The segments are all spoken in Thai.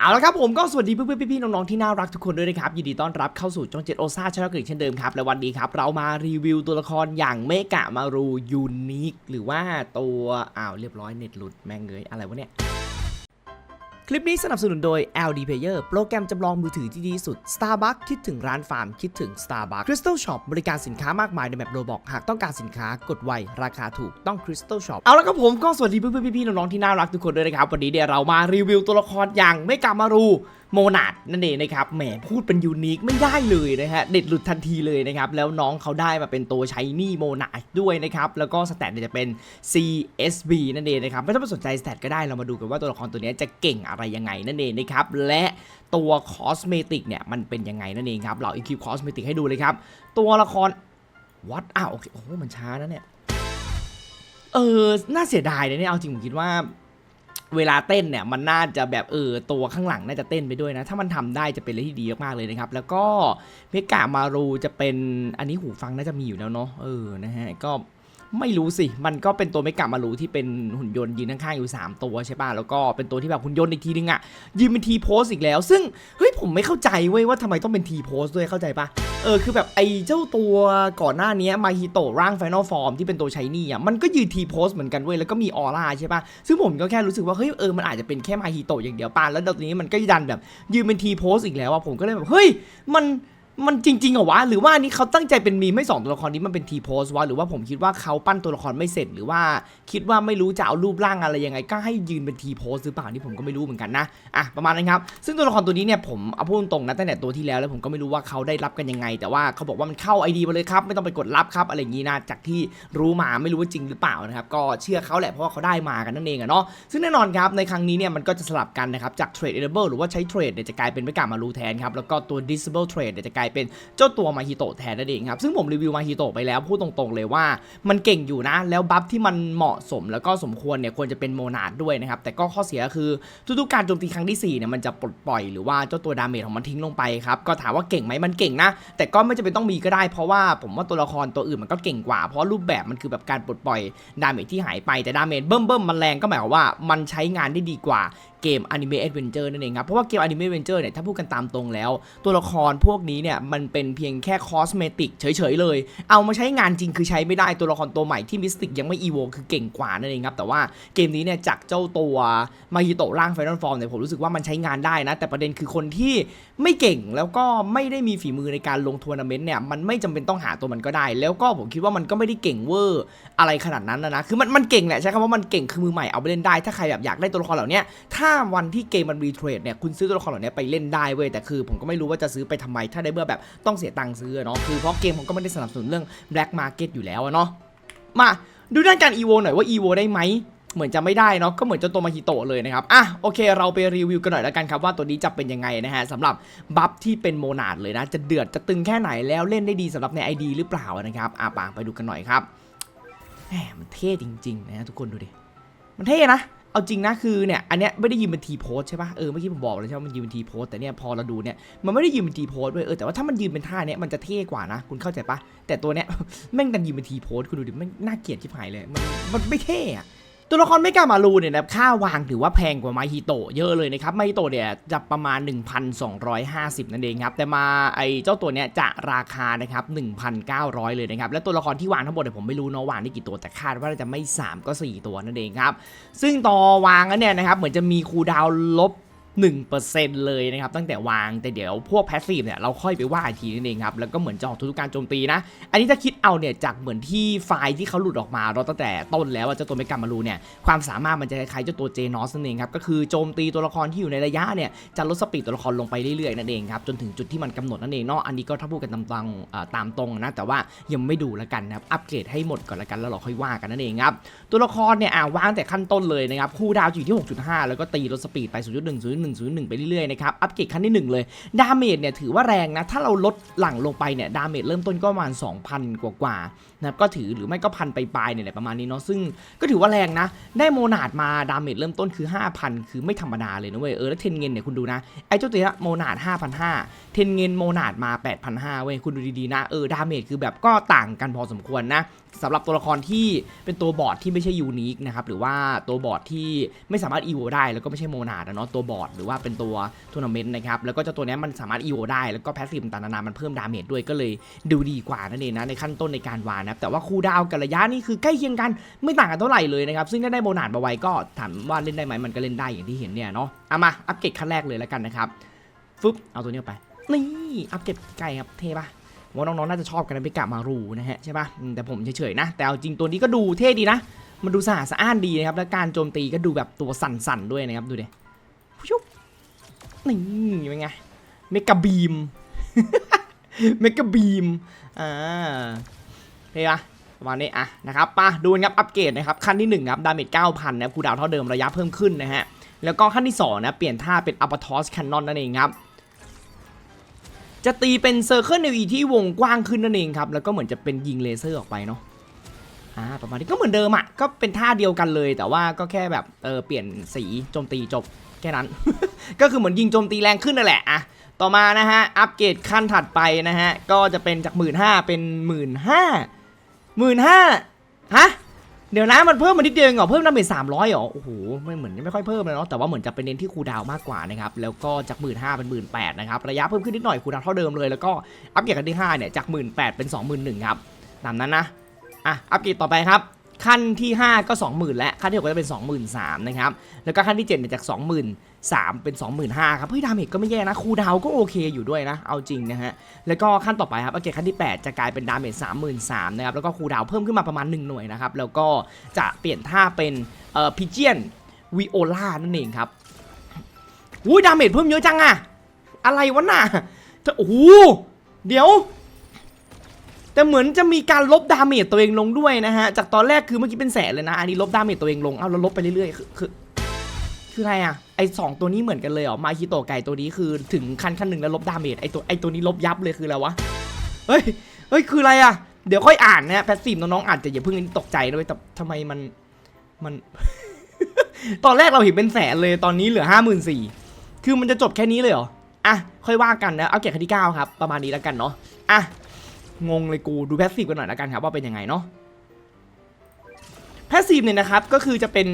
เอาละครับผมก็สวัสดีเพื่อนๆพี่ๆน้องๆที่น่ารักทุกคนด้วยนะครับยินดีต้อนรับเข้าสู่ช่องเจ็ดโอซ่าชาแนลกรีกเช่นเดิมครับและวันนี้ครับเรามารีวิวตัวละครอย่างเมกะมารูยูนิคหรือว่าตัวอ้าวเรียบร้อยเน็ตหลุดแม่งเงยอะไรวะเนี่ย คลิปนี้สนับสนุนโดย LD Player โปรแกรมจำลองมือถือที่ดีสุด Starbucks คิดถึงร้านฟาร์ม คิดถึง Starbucks Crystal Shop บริการสินค้ามากมายในแบบโรบอกหากต้องการสินค้ากดไว ราคาถูกต้อง Crystal Shop เอาละครับผมก็สวัสดีเพื่อนๆพี่ๆน้องๆที่น่ารักทุกคนด้วยนะครับ วันนี้เดี๋ยวเรามารีวิวตัวละครอย่างไม่กามารู โมนาดนั่นเองนะครับแหมพูดเป็นยูนิคไม่ได้เลยนะฮะเด็ดหลุดทันทีเลยนะครับแล้วน้องเขาได้มาเป็นตัวใช้นี่โมนาดด้วยนะครับแล้วก็สแตทเนี่ยจะเป็น CSB นั่นเองนะครับไม่ต้องไปสนใจสแตทก็ได้เรามาดูกันว่าตัวละครตัวนี้จะเก่งอะไรยังไงนั่นเองนะครับและตัวคอสเมติกเนี่ยมันเป็นยังไงนั่นเองครับเราอีคิวคอสเมติกให้ดูเลยครับตัวละครวัดอ้าวโอเคโอ้โหมันช้านะเนี่ยเออน่าเสียดายนะเนี่ยเอาจริงผมคิดว่า เวลาเต้นเนี่ยมันน่าจะแบบเออตัวข้างหลังน่าจะเต้นไปด้วยนะ ถ้ามันทำได้จะเป็นอะไรที่ดีมากๆเลยนะครับ แล้วก็เมกามารูจะเป็นอันนี้หูฟังน่าจะมีอยู่แล้วเนาะเออนะฮะก็ ไม่รู้สิ มันก็เป็นตัวเมกามารูที่เป็นหุ่นยนต์ยืนข้างๆอยู่ 3 ตัวใช่ป่ะ แล้วก็เป็นตัวที่แบบหุ่นยนต์อีกทีนึงอะยืนเป็นทีโพสอีกแล้ว ซึ่งเฮ้ยผมไม่เข้าใจเว้ยว่าทำไมต้องเป็นทีโพสด้วยเข้าใจปะเออคือแบบไอ้เจ้าตัวก่อนหน้านี้มาฮิโตะร่างไฟนอลฟอร์มที่เป็นตัวใช้นี่อะมันก็ยืนทีโพสเหมือนกันเว้ยแล้วก็มีออร่าใช่ปะซึ่งผมก็แค่รู้สึกว่าเฮ้ยเออมันอาจจะเป็นแค่มาฮิโตะอย่างเดียวป่ะแล้วตอนนี้มันก็ดันแบบยืนเป็นทีโพสอีกแล้วอะผมก็เลยแบบเฮ้ยมัน มันจริงๆเหรอวะ หรือว่าอันนี้เขาตั้งใจเป็นมีไม่สองตัวละครนี้มันเป็นทีโพสวะ หรือว่าผมคิดว่าเขาปั้นตัวละครไม่เสร็จ หรือว่าคิดว่าไม่รู้จะเอารูปร่างอะไรยังไง ก็ให้ยืนเป็นทีโพสหรือเปล่านี่ผมก็ไม่รู้เหมือนกันนะ อะประมาณนั้นครับ ซึ่งตัวละครตัวนี้เนี่ยผมเอาพูดตรงๆนะตั้งแต่ตัวที่แล้วแล้วผมก็ไม่รู้ว่าเขาได้รับกันยังไง แต่ว่าเขาบอกว่ามันเข้า ID มาเลยครับ ไม่ต้องไปกดรับครับอะไรอย่างนี้นะ จากที่รู้มาไม่รู้ว่าจริงหรือเปล่านะครับ ก็เชื่อเขาแหละเพราะว่าเขาได้มากันนั่นเองอะเนาะ ซึ่งแน่นอนครับในครั้งนี้เนี่ยมันก็จะสลับกันนะครับจาก Trade Enable หรือว่าใช้ Trade เนี่ยจะกลายเป็นไม่กามารูแทนครับแล้วก็ตัว Disable Trade เนี่ยจะกลายเป็นเจ้าตัวมาฮิโตะแทนนั่นเองครับ ซึ่งผมรีวิวมาฮิโตะไปแล้วพูดตรงๆเลยว่ามันเก่งอยู่นะ แล้วบัฟที่มันเหมาะสมแล้วก็สมควรเนี่ยควรจะเป็นโมนาดด้วยนะครับ แต่ก็ข้อเสียคือทุกๆการโจมตีครั้งที่4เนี่ยมันจะปลดปล่อยหรือว่าเจ้าตัวดาเมจของมันทิ้งลงไปครับก็ถามว่าเก่งไหมมันเก่งนะ แต่ก็ไม่จำเป็นต้องมีก็ได้ เพราะว่าผมว่าตัวละครตัวอื่นมันก็เก่งกว่า เพราะรูปแบบมันคือแบบการปลดปล่อยดาเมจที่หายไปแต่ดาเมจเบิ่มเบิ่มๆมันแรงก็หมายความว่ามันใช้งานได้ดีกว่า เกม Anime Adventure นั่นเองครับ เพราะว่าเกม Anime Adventure เนี่ยถ้าพูดกันตามตรงแล้ว ตัวละครพวกนี้เนี่ยมันเป็นเพียงแค่คอสเมติกเฉยๆเลย เอามาใช้งานจริงคือใช้ไม่ได้ตัวละครตัวใหม่ที่มิสติกยังไม่อีโวคือเก่งกว่านั่นเองครับ แต่ว่าเกมนี้เนี่ยจากเจ้าตัวมาฮิโตะร่างไฟนอลฟอร์มเนี่ยผมรู้สึกว่ามันใช้งานได้นะ แต่ประเด็นคือคนที่ไม่เก่งแล้วก็ไม่ได้มีฝีมือในการลงทัวร์นาเมนต์เนี่ยมันไม่จำเป็นต้องหาตัวมันก็ได้ แล้วก็ผมคิดว่ามันก็ไม่ได้เก่งเวอร์อะไรขนาดนั้นนะนะคือมันมันเก่งแหละใช้คำว่ามันเก่งคือมือใหม่เอาไปเล่นได้ถ้าใครแบบอยากได้ตัวละครเหล่านี้ถ้าวันที่เกมมันรีเทรดเนี่ยคุณซื้อตัวละครเหล่านี้ไปเล่นได้เว้ยแต่คือ ผมก็ไม่รู้ว่าจะซื้อไปทำไม ถ้าได้เมื่อแบบต้องเสียตังค์ซื้อเนาะคือเพราะเกมผมก็ไม่ได้สนับสนุนเรื่อง black market อยู่แล้วเนาะมาดูด้านการ evo หน่อยว่า evo ได้ไหมเหมือนจะไม่ได้เนาะก็เหมือนเจ้าตัวมาฮิโตะเลยนะครับอะโอเคเราไปรีวิวกันหน่อยแล้วกันครับว่าตัวนี้จะเป็นยังไงนะฮะสำหรับบัฟที่เป็นโมนาดเลยนะ จะเดือดจะตึงแค่ไหนแล้วเล่นได้ดีสำหรับใน ID หรือเปล่านะครับอะปางไปดูกันหน่อยครับแหมมันเท่จริงๆนะฮะทุกคนดูดิมันเท่นะ เอาจริงนะคือเนี่ยอันเนี้ยไม่ได้ยืนเป็นทีโพสใช่ปะเออเมื่อกี้ผมบอกเลยใช่ไหมมันยืนเป็นทีโพสแต่เนี่ยพอเราดูเนี่ยมันไม่ได้ยืนเป็นทีโพสด้วยเออแต่ว่าถ้ามันยืนเป็นท่าเนี้ยมันจะเท่กว่านะคุณเข้าใจปะแต่ตัวเนี้ยแม่งดันยืนเป็นทีโพสคุณดูดิแม่งน่าเกลียดชิบหายเลยมันมันไม่เท่อะ ตัวละครไม่กล้ามารูเนี่ยนะค่าวางถือว่าแพงกว่ามาฮิโตเยอะเลยนะครับมาฮิโตเนี่ยจะประมาณ 1,250 นั่นเองครับ แต่มาไอเจ้าตัวเนี้ยจะราคานะครับ 1,900 เลยนะครับ และตัวละครที่วางทั้งหมดเนี่ยผมไม่รู้เนาะวางได้กี่ตัวแต่คาดว่าจะไม่ 3 ก็ 4 ตัวนั่นเองครับ ซึ่งต่อวางนั้นเนี่ยนะครับเหมือนจะมีคูดาวลบ 1%เลยนะครับตั้งแต่วางแต่เดี๋ยวพวกแพสซีฟเนี่ยเราค่อยไปว่าอีกทีนั่นเองครับแล้วก็เหมือนจะออกทุกการโจมตีนะ อันนี้ถ้าคิดเอาเนี่ยจากเหมือนที่ไฟล์ที่เขาหลุดออกมาเราตั้งแต่ต้นแล้วว่าเจ้าตัวเมกามารูเนี่ยความสามารถมันจะคล้ายๆเจ้าตัวเจนอสนั่นเองครับก็คือโจมตีตัวละครที่อยู่ในระยะเนี่ยจะลดสปีดตัวละครลงไปเรื่อยๆนั่นเองครับจนถึงจุดที่มันกำหนดนั่นเองเนาะอันนี้ก็ถ้าพูดกันตามตรงตามตรงนะแต่ว่ายังไม่ดูแล้วกันนะครับอัปเกรดให้หมดก่อนละกันแล้วเราค่อยว่ากันนั่นเองครับตัวละครเนี่ยอ่าวางแต่ขั้นต้นเลยนะครับคู่ดาวอยู่ที่ 6.5 แล้วก็ตีลดสปีดไป0.1 0.1 0.1 ไปเรื่อยๆนะครับ อัปเกรดขั้นที่ 1 เลย ดาเมจเนี่ยถือว่าแรงนะ ถ้าเราลดหลังลงไปเนี่ย ดาเมจเริ่มต้นก็ประมาณ 2,000 กว่าๆนะครับ ก็ถือหรือไม่ก็พันไปปลายๆเนี่ยแหละประมาณนี้เนาะ ซึ่งก็ถือว่าแรงนะ ได้โมนาดมาดาเมจเริ่มต้นคือ 5,000 คือไม่ธรรมดาเลยนะเว้ย เออแล้วเทนเงินเนี่ยคุณดูนะ ไอ้เจ้าตัวเนี้ยโมนาด5,500 เทนเงินโมนาดมา 8,500 เว้ย คุณดูดีๆนะ เออ ดาเมจคือแบบก็ต่างกันพอสมควรนะสำหรับตัวละครที่เป็นตัวบอร์ดที่ไม่ใช่ยูนิคนะครับหรือว่าตัวบอร์ดที่ไม่สามารถอีโวได้แล้วก็ไม่ใช่โมนาดอะเนาะตัวบอร์ดหรือว่าเป็นตัวทัวร์นาเมนต์นะครับแล้วก็เจ้าตัวนี้มันสามารถอีโวได้แล้วก็แพสซีฟต่างๆนานามันเพิ่มดาเมจด้วยก็เลยดูดีกว่านั่นเองนะในขั้นต้นในการวานนะแต่ว่าคูดาวกับระยะนี่คือใกล้เคียงกันไม่ต่างกันเท่าไหร่เลยนะครับซึ่งถ้าได้โมนาดมาไว้ก็ถามว่าเล่นได้ไหมมันก็เล่นได้อย่างที่เห็นเนี่ยเนาะเอามาอัปเกรดขั้นแรกเลยแล้วกันนะครับฟึบเอาตัวนี้ไปนี่อัปเกรดไก่ครับเทปะ ว่าน้องๆน่าจะชอบกันนะไปกะมารูนะฮะใช่ปะแต่ผมเฉยๆนะ แต่เอาจริงตัวนี้ก็ดูเท่ดีนะ มันดูสะอาดสะอ้านดีนะครับ แล้วการโจมตีก็ดูแบบตัวสั่นๆด้วยนะครับดูดิชุบนี่เป็นไงเมกะบีมเมกะบีมอ่าเท่ปะประมาณนี้อะนะครับมาดูกันครับอัปเกรดนะครับขั้นที่หนึ่งครับดาเมจ9,000นะครับคูดาวเท่าเดิมระยะเพิ่มขึ้นนะฮะแล้วก็ขั้นที่สองนะเปลี่ยนท่าเป็นอัปทอสแคนนอนนั่นเองครับ จะตีเป็นเซอร์เคิลในวีที่วงกว้างขึ้นนั่นเองครับ แล้วก็เหมือนจะเป็นยิงเลเซอร์ออกไปเนาะอ่าประมาณนี้ก็เหมือนเดิมอะ่ะก็เป็นท่าเดียวกันเลย แต่ว่าก็แค่แบบเออเปลี่ยนสีโจมตีจบแค่นั้น ก็คือเหมือนยิงโจมตีแรงขึ้นนั่นแหละอะต่อมานะฮะอัปเกรดขั้นถัดไปนะฮะก็จะเป็นจากหมื่นห้าเป็นหมื่นห้าหมื่นห้าฮะ เดี๋ยวนะมันเพิ่มมานิดเดียวเองเหรอเพิ่มดาเมจสามร้อยเหรอโอ้โหไม่เหมือนไม่ค่อยเพิ่มเลยเนาะแต่ว่าเหมือนจะเป็นเน้นที่คูดาวมากกว่านะครับแล้วก็จากหมื่นห้าเป็นหมื่นแปดนะครับระยะเพิ่มขึ้นนิดหน่อยคูดาวเท่าเดิมเลยแล้วก็อัปเกรดกันที่ห้าเนี่ยจากหมื่นแปดเป็นสองหมื่นหนึ่งครับตามนั้นนะอะอัปเกรดต่อไปครับขั้นที่ 5 ก็ 20,000 และขั้นที่6ก็จะเป็น 23,000นะครับแล้วก็ขั้นที่7เนี่ยจาก 3 เป็น 25,000ครับเฮ้ยดาเมจก็ไม่แย่นะคูดาวก็โอเคอยู่ด้วยนะ เอาจริงนะฮะ แล้วก็ขั้นต่อไปครับอัปเกรดขั้นที่ 8 จะกลายเป็นดาเมจ33,000นะครับ แล้วก็คูดาวเพิ่มขึ้นมาประมาณ 1 หน่วยนะครับ แล้วก็จะเปลี่ยนท่าเป็นเอ่อพิเจียนวิโอลานั่นเองครับอุ้ยดาเมจเพิ่มเยอะจังอะอะไรวะน่ะโอ้โหเดี๋ยวแต่เหมือนจะมีการลบดาเมจตัวเองลงด้วยนะฮะ จากตอนแรกคือเมื่อกี้เป็นแสนเลยนะ อันนี้ลบดาเมจตัวเองลง เอาแล้วลบไปเรื่อยๆ คือ คืออะไรอะไอสองตัวนี้เหมือนกันเลยเหรอมาคิโตไก่ตัวนี้คือถึงขั้นขั้นหนึ่งแล้วลบดาเมจไอตัวไอตัวนี้ลบยับเลยคืออะไรวะเฮ้ยเฮ้ยคืออะไรอะเดี๋ยวค่อยอ่านนะแพสซีฟน้องๆอาจจะอย่าเพิ่งตกใจด้วยแต่ทำไมมันมัน ตอนแรกเราเห็นเป็นแสนเลยตอนนี้เหลือห้าหมื่นสี่คือมันจะจบแค่นี้เลยเหรออะค่อยว่ากันนะเอาเก็บขั้นที่เก้าครับประมาณนี้แล้วกันเนาะอะงงเลยกูดูแพสซีฟกันหน่อยและกันครับว่าเป็นยังไงเนาะแพสซีฟเนี่ยนะครับก็คือจะเป็น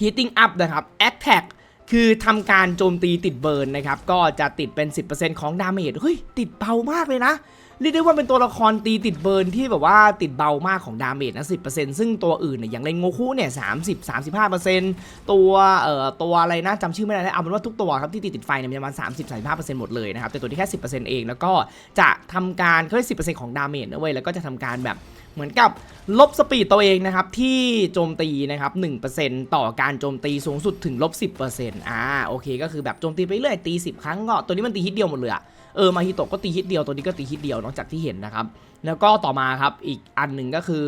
heating up นะครับ attack คือทำการโจมตีติดเบิร์นนะครับ ก็จะติดเป็น 10%ของดาเมจเฮ้ย ติดเบามากเลยนะ เรียกได้ว่าเป็นตัวละครตีติดเบิร์นที่แบบว่าติดเบามากของดาเมจนะ10%ซึ่งตัวอื่นเนี่ยอย่างเลนโงคุเนี่ย30 35%ตัวเอ่อตัวอะไรนะจำชื่อไม่ได้แล้วเอาเป็นว่าทุกตัวครับที่ติดติดไฟเนี่ยมันประมาณ30 35%หมดเลยนะครับแต่ตัวที่แค่10%เปอร์เซ็นต์เองแล้วก็จะทำการเขาเรียก10%ของดาเมจนะเว้ยแล้วก็จะทำการแบบเหมือนกับลบสปีดตัวเองนะครับที่โจมตีนะครับ 1%ต่อการโจมตีสูงสุดถึงลบ 10%อ่าโอเคก็คือแบบโจมตีไปเรื่อยตี 10 ครั้งก็ตัวนี้มันตีฮิตเดียวหมดเลยอะ เออมาฮิโตะก็ตีฮิตเดียวตัวนี้ก็ตีฮิตเดียวนอกจากที่เห็นนะครับ แล้วก็ต่อมาครับอีกอันหนึ่งก็คือ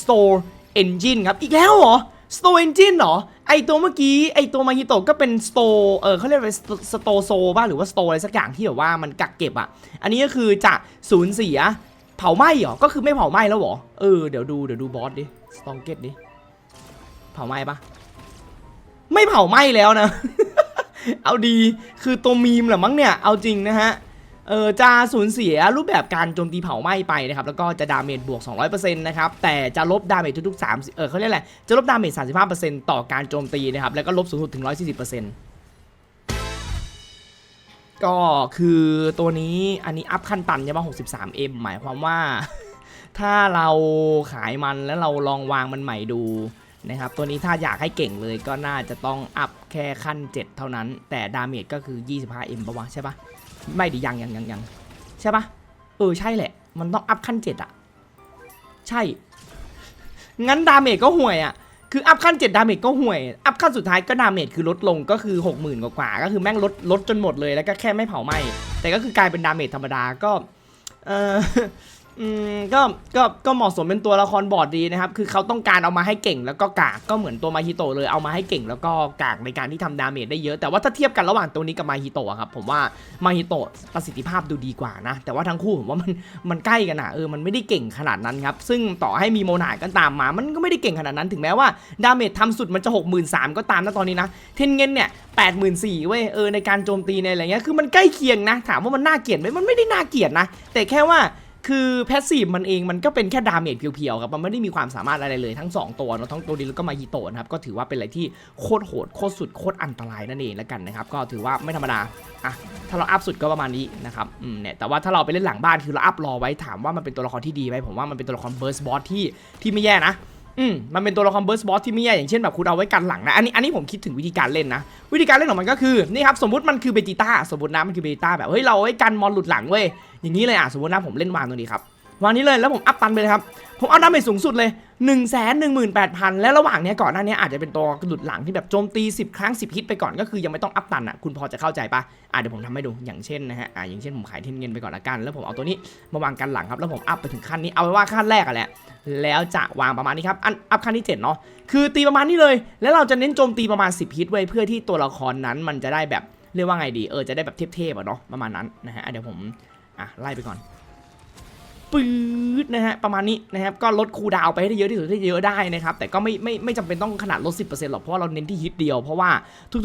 Store Engine ครับอีกแล้วเหรอ Store Engine เหรอไอตัวเมื่อกี้ไอตัวมาฮิโตะก็เป็น Store เออเขาเรียกว่า Store Soul ป่ะหรือว่า Store อะไรสักอย่างที่แบบว่ามันกักเก็บอะอันนี้ก็คือจะสูญเสียเผาไหม้เหรอ ก็คือไม่เผาไหม้แล้วเหรอเออเดี๋ยวดูเดี๋ยวดูบอสดิสตองเก็ตดิเผาไหม้ปะไม่เผาไหม้แล้วนะ เอาดี คือตัวมีมหละมั้งเนี่ย เอาจริงนะฮะ เออจะสูญเสียรูปแบบการโจมตีเผาไหม้ไปนะครับ แล้วก็จะดาเมจบวก 200%นะครับ แต่จะลบดาเมจทุกๆ3เออเขาเรียกอะไร จะลบดาเมจ 35%ต่อการโจมตีนะครับ แล้วก็ลบสูงสุดถึง 140%ก็คือตัวนี้อันนี้อัพขั้นต่ำใช่ไหม 63M หมายความว่า ถ้าเราขายมันแล้วเราลองวางมันใหม่ดูนะครับ ตัวนี้ถ้าอยากให้เก่งเลยก็น่าจะต้องอัพแค่ขั้น 7 เท่านั้น แต่ดาเมจก็คือ 25M ปะวะใช่ปะ ไม่ดิยังยังยังยังใช่ปะเออใช่แหละ มันต้องอัพขั้นเจ็ดอะใช่ งั้นดาเมจก็ห่วยอะคืออัพขั้นเจ็ดดาเมจก็ห่วย อัพขั้นสุดท้ายก็ดาเมจคือลดลงก็คือหกหมื่นกว่าก็คือแม่งลดลดจนหมดเลยแล้วก็แค่ไม่เผาไหมแต่ก็คือกลายเป็นดาเมจธรรมดาก็ เออ อืมก็ก็ก็เหมาะสมเป็นตัวละครบอร์ดดีนะครับ คือเขาต้องการเอามาให้เก่งแล้วก็กากก็เหมือนตัวมาฮิโตะเลยเอามาให้เก่งแล้วก็กากในการที่ทำดาเมจได้เยอะแต่ว่าถ้าเทียบกันระหว่างตัวนี้กับมาฮิโตะอะครับผมว่ามาฮิโตะประสิทธิภาพดูดีกว่านะ แต่ว่าทั้งคู่ผมว่ามันมันใกล้กันอะเออมันไม่ได้เก่งขนาดนั้นครับ ซึ่งต่อให้มีโมนาดก็ตามมา มันก็ไม่ได้เก่งขนาดนั้นถึงแม้ว่าดาเมจทำสุดมันจะ 6 3 0 0 0ก็ตามนะตอนนี้นะเทนเงินเนี่ย8 4 0 0 0เว้ยเออในการโจมตีในอะไรเงี้ยคือมันใกล้เคียงนะ ถามว่ามันน่าเกลียดไหมมันไม่ได้น่าเกลียดนะแต่แค่ว่า คือแพสซีฟมันเองมันก็เป็นแค่ดาเมจเพียวๆครับมันไม่ได้มีความสามารถอะไรเลยทั้ง 2 ตัวเนาะทั้งตัวดีแล้วก็มาฮิโตะนะครับก็ถือว่าเป็นอะไรที่โคตรโหดโคตรสุดโคตรอันตรายนั่นเองแล้วกันนะครับก็ถือว่าไม่ธรรมดาอะถ้าเราอัพสุดก็ประมาณนี้นะครับอืมเนี่ยแต่ว่าถ้าเราไปเล่นหลังบ้านคือเราอัพรอไว้ถามว่ามันเป็นตัวละครที่ดีไหมผมว่ามันเป็นตัวละครเบิร์สบอสที่ที่ไม่แย่นะ อืมมันเป็นตัวละครเบิร์สบอสที่ไม่แย่อย่างเช่นแบบคุณเอาไว้กันหลังนะอันนี้อันนี้ผมคิดถึงวิธีการเล่นนะ วิธีการเล่นของมันก็คือนี่ครับสมมติมันคือเบจิต้าสมมตินะมันคือเบจิต้าแบบเฮ้ยเราเอาไว้กันมอนหลุดหลังเว้ยอย่างนี้เลยอะสมมตินะผมเล่นวางตัวนี้ครับวางนี้เลยแล้วผมอัพตันไปเลยครับผมเอาดาเมจสูงสุดเลย 1นึ่งแสนหนึ่งหมื่นแปดพันและระหว่างเนี้ยก่อนหน้านี้อาจจะเป็นตัวหลุดหลังที่แบบโจมตี 10 ครั้ง 10 ฮิตไปก่อนก็คือยังไม่ต้องอัพตันอะคุณพอจะเข้าใจปะอะเดี๋ยวผมทำให้ดูอย่างเช่นนะฮะอะอย่างเช่นผมขายเทนเงินไปก่อนละกัน แล้วผมเอาตัวนี้มาวางกันหลังครับแล้วผมอัพไปถึงขั้นนี้เอาไว้ว่าขั้นแรกอะแหละแล้วจะวางประมาณนี้ครับอันอัพขั้นที่7เนาะคือตีประมาณนี้เลย แล้วเราจะเน้นโจมตีประมาณ 10 ฮิตไว้เพื่อที่ตัวละครนั้นมันจะได้แบบเรียกว่าไงดีเออจะได้แบบเทพๆอะเนาะประมาณนั้นนะฮะเดี๋ยวผมอะไล่ไปก่อน ปื๊ดนะฮะประมาณนี้นะครับก็ลดคูดาวไปให้ได้เยอะที่สุดที่เยอะได้นะครับแต่ก็ไม่ไม่ไม่จำเป็นต้องขนาดลด 10%หรอกเพราะาเราเน้นที่ฮิตเดียวเพราะว่า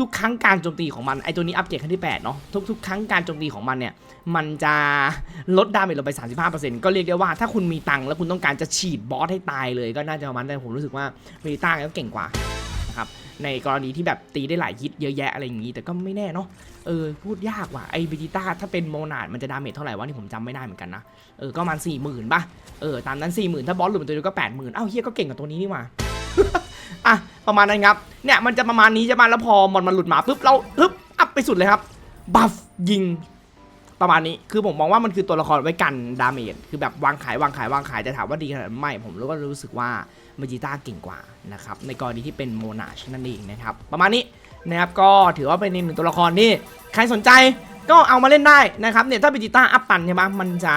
ทุกๆ ครั้งการโจมตีของมันไอตัวนี้อัปเกรดขั้นที่8เนาะทุกๆ ครั้งการโจมตีของมันเนี่ยมันจะลดดาเมจลงไป 35%ก็เรียกได้ว่าถ้าคุณมีตังค์แล้วคุณต้องการจะฉีดบอสให้ตายเลยก็น่าจะประมาณนั้นผมรู้สึกว่าเมต้าก็เก่งกว่านะครับ ในกรณีที่แบบตีได้หลายฮิตเยอะแยะอะไรอย่างนี้ แต่ก็ไม่แน่เนาะเออพูดยากว่ะไอ้เบจิต้าถ้าเป็นโมนาดมันจะดาเมจเท่าไหร่วะนี่ผมจำไม่ได้เหมือนกันนะเออก็ประมาณ4 0,000ป่ะเออตามนั้น4 0,000ถ้าบอสหลุดตัวเดียวก็80,000อ้าวเฮียก็เก่งกว่าตัวนี้นี่ว่าอะประมาณนั้นครับเนี่ยมันจะประมาณนี้ใช่ไหมแล้วพอมอนมันหลุดมาปุ๊บเราปึ๊บอัพไปสุดเลยครับบัฟยิงประมาณนี้คือผมมองว่ามันคือตัวละครไว้กันดาเมจคือแบบวางขายวางขายวางขายจะถามว่าดีขนาดไม่ผมรู้ว่ารู้สึกว่า เมจิต้าเก่งกว่านะครับในกรณีที่เป็นโมนาชนั่นเองนะครับประมาณนี้นะครับก็ถือว่าเป็นอีกหนึ่งตัวละครที่ใครสนใจ ก็เอามาเล่นได้นะครับเนี่ยถ้าเบจิต้าอัพตันใช่ไหมมันจะ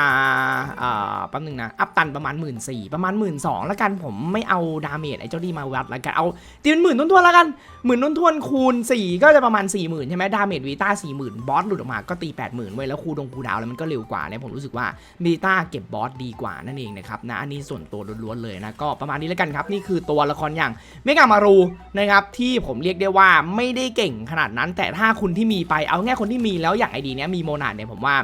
อ่อแป๊บนึงนะอัพตันประมาณ1 4ื่นประมาณ1 2ื่นแล้วกันผมไม่เอาดาเมจไอ้เจ้าดีมาวัดแล้วกันเอาตีเป็นหมื่นต้นๆแล้วกันหมื่นต้นทวนคูณ 4 ก็จะประมาณ 4 0,000ใช่ไหมดาเมจวีต้า4 0,000บอสหลุดออกมาก็ตี 80,000ไว้แล้วคูดงคูดาวแล้วมันก็เร็วกว่าเนี่ยผมรู้สึกว่าวีต้าเก็บบอสดีกว่านั่นเองนะครับนะอันนี้ส่วนตัวล้วนๆเลยนะก็ประมาณนี้แล้วกันครับนี่คือตัวละครอย่างเมกามารูนะครับที่ผมเรียกได้ว่าไม่ได้เก่งขนาดนั้น แต่ถ้าคุณที่มีไปเอาง่คนที่มีแล้วอยางไอดีเนี้ยมีโมนาดเนี่ยผมว่า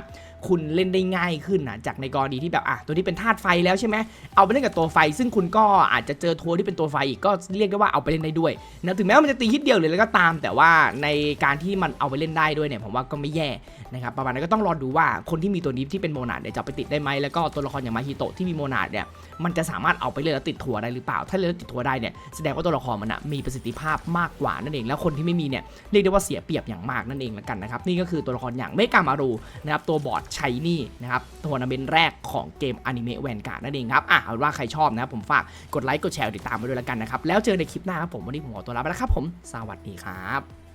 คุณเล่นได้ง่ายขึ้นนะจากในกรณีที่แบบอะตัวนี้เป็นธาตุไฟแล้วใช่ไหมเอาไปเล่นกับตัวไฟ ซึ่งคุณก็อาจจะเจอทัวร์ที่เป็นตัวไฟอีกก็เรียกได้ว่าเอาไปเล่นได้ด้วยนะถึงแม้ว่ามันจะตีฮิตเดียวเลยแล้วก็ตาม แต่ว่าในการที่มันเอาไปเล่นได้ด้วยเนี่ยผมว่าก็ไม่แย่นะครับประมาณนั้นก็ต้องรอดูว่าคนที่มีตัวนี้ที่เป็นโมนาดเนี่ยจะไปติดได้ไหมแล้วก็ตัวละครอย่างมาฮิโตะที่มีโมนาดเนี่ยมันจะสามารถเอาไปเล่นแล้วติดทัวร์ได้หรือเปล่า ถ้าเล่นแล้วติดทัวร์ได้เนี่ยแสดงว่าตัวละครมันอะมีประสิทธิภาพมากกว่านั่นเอง แล้วคนที่ไม่มีเนี่ยเรียกได้ว่าเสียเปรียบอย่างมากนั่นเองละกันนะครับนี่ก็คือตัวละครอย่างเมกามารูนะครับตัวบอร์ดใชนี่นะครับทัวร์นาเมนต์แรกของเกมอนิเมะแวนการ์ดนั่นเองครับอะเอาว่าใครชอบนะครับผมฝากกดไลค์กดแชร์ติดตามไปด้วยละกันนะครับแล้วเจอในคลิปหน้าครับผมวันนี้ผมขอตัวลาไปแล้วครับผมสวัสดีครับ